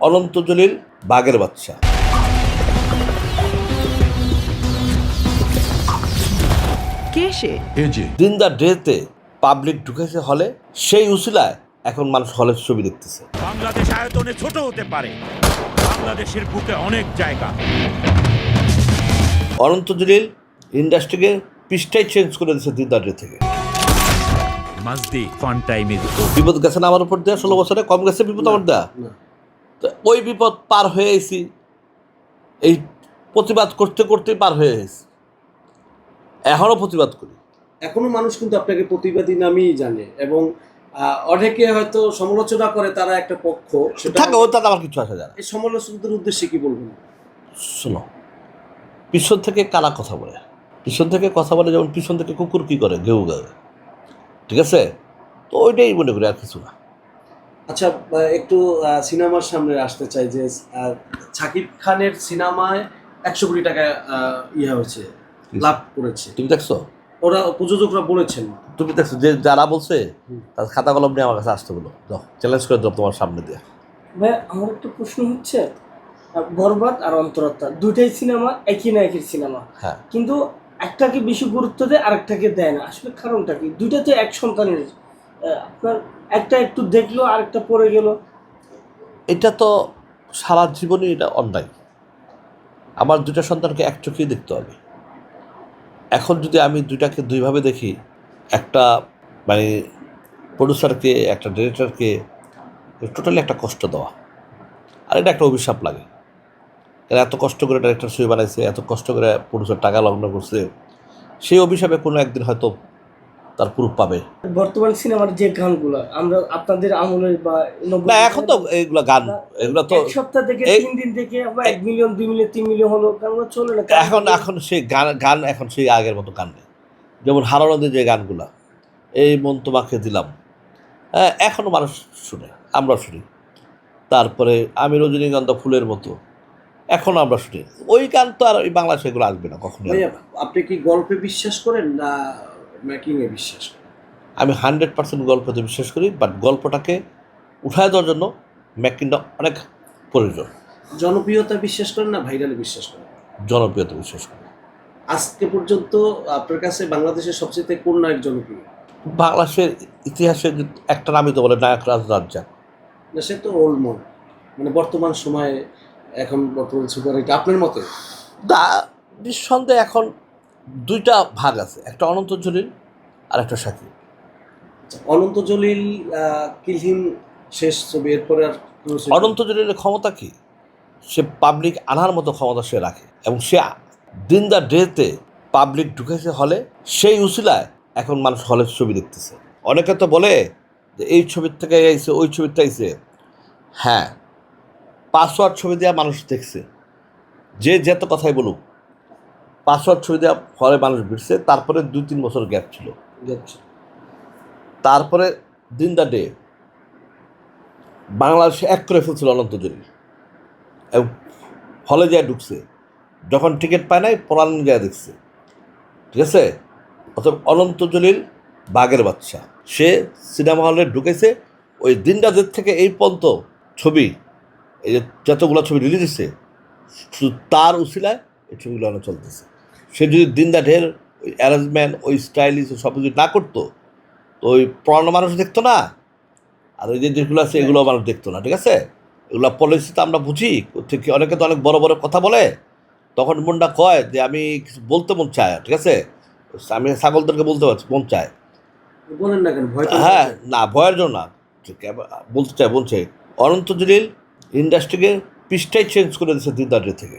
অনন্ত জলিল বাঘের বাচ্চা। কে সে? দিন দ্য ডেতে পাবলিক ঢুকেছে হলে সেই উসিলায় এখন মানুষ হলের ছবি দেখতেছে। বাংলাদেশ আয়তনে ছোট হতে পারে। বাংলাদেশের বুকে অনেক জায়গা। অনন্ত জলিল ইন্ডাস্ট্রিকে পৃষ্ঠাই চেঞ্জ করে দিয়েছে দিন দ্য ডে থেকে। মাসদি ফান টাইমে বিপদ গেছে না আমার উপর দেওয়া ষোলো বছরে? কম গেছে বিপদ আমার দেওয়া তো ওই বিপদ পার হয়ে এসি এই প্রতিবাদ করতে করতেই পার হয়ে এসেছি এখনও প্রতিবাদ করি। এখনও মানুষ কিন্তু আপনাকে প্রতিবাদী নামেই জানে এবং অনেকে হয়তো সমালোচনা করে তারা একটা পক্ষ সেটা থাকে ও তাতে আমার কিছু আসা যায় এই সমালোচকদের উদ্দেশ্যে কি বলবেন? শোনো পিছন থেকে কারা কথা বলে? পিছন থেকে কথা বলে যেমন পিছন থেকে কুকুর কি করে? গেউ গাবে ঠিক আছে? তো ওইটাই মনে করি আর কিছু না। আচ্ছা একটু সিনেমার সামনে আসতে চাই যে শাকিব খানের সিনেমায় একশো কোটি টাকা ইয়ে হয়েছে লাভ করেছে। তুমি দেখছ? ওরা প্রযোজকরা বলেছেন। তুমি দেখছ? যে যারা বলছে তার খাতা কলম নিয়ে আমার কাছে আসতে বলো। যাও চ্যালেঞ্জ করে দাও তোমার সামনে দিয়ে। ভাই আমার একটা প্রশ্ন হচ্ছে বরবাদ আর অন্তরাত্মা দুইটাই সিনেমা একই নায়কের সিনেমা? হ্যাঁ। কিন্তু একটাকে বেশি গুরুত্ব দেয় আরেকটাকে দেয় না। আসলে কারণটা কি? দুইটা তো এক সন্তানের আপনার একটা একটু দেখল, আরেকটা পড়ে গেল। এটা তো সারা জীবনই এটা অন্যায়। আমার দুটা সন্তানকে এক চোখেই দেখতে হবে এখন যদি আমি দুইটাকে দুইভাবে দেখি, একটা মানে প্রডিউসারকে একটা ডিরেক্টরকে টোটালি একটা কষ্ট দেওয়া। আর এটা একটা অভিশাপ লাগে। এরা এত কষ্ট করে ডাইরেক্টর ছবি বানাইছে, এত কষ্ট করে প্রডিউসার টাকা লগ্ন করছে। সেই অভিশাপে কোনো একদিন হয়তো তার প্রুফ পাবে। বর্তমান সিনেমার যে গানগুলো আমরা আপনাদের আমলের বা না এখন তো এইগুলো গান এগুলো তো এক সপ্তাহ থেকে এই- তিন দিন থেকে আমরা এক মিলিয়ন দুই মিলিয়ন তিন মিলিয়ন হলো গানগুলো চলে না। এখন এখন সেই গান গান এখন সেই আগের মতো গান নেই। যেমন হারানোদের যে গানগুলো এই মন তোমাকে দিলাম। হ্যাঁ এখনও মানুষ শুনে আমরা শুনি। তারপরে আমি রজনীগন্ধা ফুলের মতো এখনও আমরা শুনি। ওই গান তো আর ওই বাংলা সেগুলো আসবে না কখনো আপনি কি গল্পে বিশ্বাস করেন না মেকিং এ বিশ্বাস আমি হান্ড্রেড পার্সেন্ট গল্পতে বিশ্বাস করি বাট গল্পটাকে উঠায় দেওয়ার জন্য ম্যাকিংটা অনেক প্রয়োজন। জনপ্রিয়তা বিশ্বাস করেন না ভাইরালে বিশ্বাস করেন? জনপ্রিয়তা বিশ্বাস করি আজকে পর্যন্ত আপনার কাছে বাংলাদেশের সবচেয়ে কোন নায়ক জনপ্রিয়? বাংলাদেশের ইতিহাসে একটা নামই তো বলে নায়ক রাজ রাজ্জাক না সে তো ওল্ড মন মানে বর্তমান সময়ে এখন বর্তমান সুপার আপনার মতে? দা নিঃসন্দেহে এখন দুইটা ভাগ আছে একটা অনন্ত জলিল আর একটা সাকিব অনন্ত জলিল কিলহিম শেষ ছবি এরপরে আর অনন্ত জলিলের ক্ষমতা কি? সে পাবলিক আনার মতো ক্ষমতা সে রাখে এবং সে দিন দা ডেতে পাবলিক ঢুকেছে হলে সেই উসিলায় এখন মানুষ হলের ছবি দেখতেছে। অনেকে তো বলে যে এই ছবির থেকে আইছে ওই ছবিতে আইছে। হ্যাঁ পাসওয়ার্ড ছবি দেওয়া মানুষ দেখছে। যে যেত কথাই বলুক। পাসওয়ার্ড ছবি দেওয়া হলে মানুষ ভিড়ছে। তারপরে দু তিন বছর গ্যাপ ছিল। তারপরে দিন দ্য ডে বাংলাদেশে এক করে ফেলছিল অনন্ত জলিল এবং হলে যায় ঢুকছে। যখন টিকিট পায় নাই পড়ান যায় দেখছে। ঠিক আছে? অথবা অনন্ত জলিল বাঘের বাচ্চা। সে সিনেমা হলে ঢুকেছে। ওই দিনটা ডের থেকে এই পর্যন্ত ছবি এই যে যতগুলো ছবি রিলিজ হচ্ছে শুধু তার উশিলায় এই ছবিগুলো অনেক চলতেছে। সে যদি দিন দা ঢের ওই অ্যারেঞ্জমেন্ট ওই স্টাইলিশ সব কিছু না করতো তো ওই পুরানো মানুষ দেখতো না? আর ওই যে যেগুলো আছে এগুলো মানুষ দেখতো না ঠিক আছে? এগুলো পলিসি তো আমরা বুঝি থেকে অনেকে তো অনেক বড় বড় কথা বলে। তখন মনটা কয় যে আমি কিছু বলতে মন চায় ঠিক আছে? আমি ছাগলদেরকে বলতে পারছি মন চায়। বলেন না কেন? ভয় হ্যাঁ না ভয়ের জন্য না। বলতে চাই বলছে অনন্ত জলিল ইন্ডাস্ট্রিকে পৃষ্ঠাই চেঞ্জ করে দিয়েছে দিদারে থেকে।